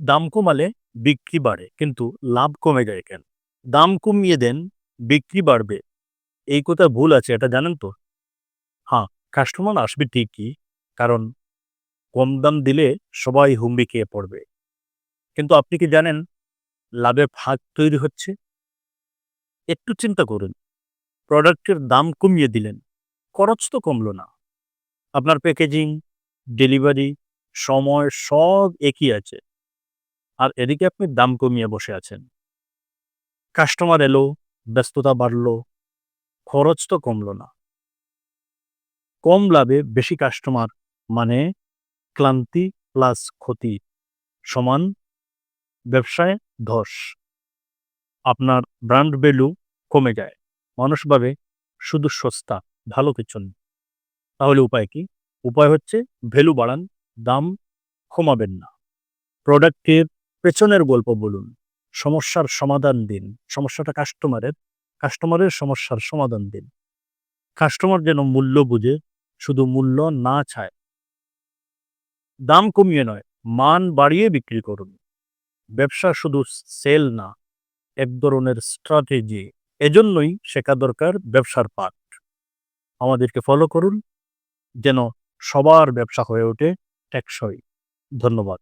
দাম কমালে বিক্রি বাড়ে, কিন্তু লাভ কমে যায় কেন? দাম কমিয়ে দেন, বিক্রি বাড়বে। এই কথা ভুল আছে, এটা জানেন তো? হ্যাঁ কাস্টমার আসবে ঠিকই, কারণ কম দাম দিলে সবাই হুমড়ি খেয়ে পড়বে। কিন্তু আপনি কি জানেন লাভের ফাঁক তৈরি হচ্ছে? একটু চিন্তা করুন। প্রোডাক্টের দাম কমিয়ে দিলেন, খরচ তো কমলো না। আপনার প্যাকেজিং, ডেলিভারি, সময় সব একই আছে। আর এদিকে আপনি দাম কমিয়ে বসে আছেন। কাস্টমার এলো, ব্যস্ততা বাড়লো, খরচ তো কমলো না। কম লাভে বেশি কাস্টমার মানে ক্লান্তি প্লাস ক্ষতি সমান ব্যবসায় ধস। আপনার ব্র্যান্ড ভ্যালু কমে যায়, মানুষ ভাবে শুধু সস্তা, ভালো কিছু নেই তাহলে উপায় কি? উপায় হচ্ছে ভ্যালু বাড়ান, দাম কমাবেন না। প্রোডাক্টের পেছনের গল্প বলুন। সমস্যার সমাধান দিন। সমস্যাটা কাস্টমারের কাস্টমারের সমস্যার সমাধান দিন। কাস্টমার যেন মূল্য বুঝে, শুধু মূল্য না চায়। দাম কমিয়ে নয়, মান বাড়িয়ে বিক্রি করুন। ব্যবসা শুধু সেল না, এক ধরনের স্ট্র্যাটেজি এজন্যই শেখা দরকার ব্যবসার পাঠ। আমাদেরকে ফলো করুন, যেন সবার ব্যবসা হয়ে ওঠে টেকসই। ধন্যবাদ।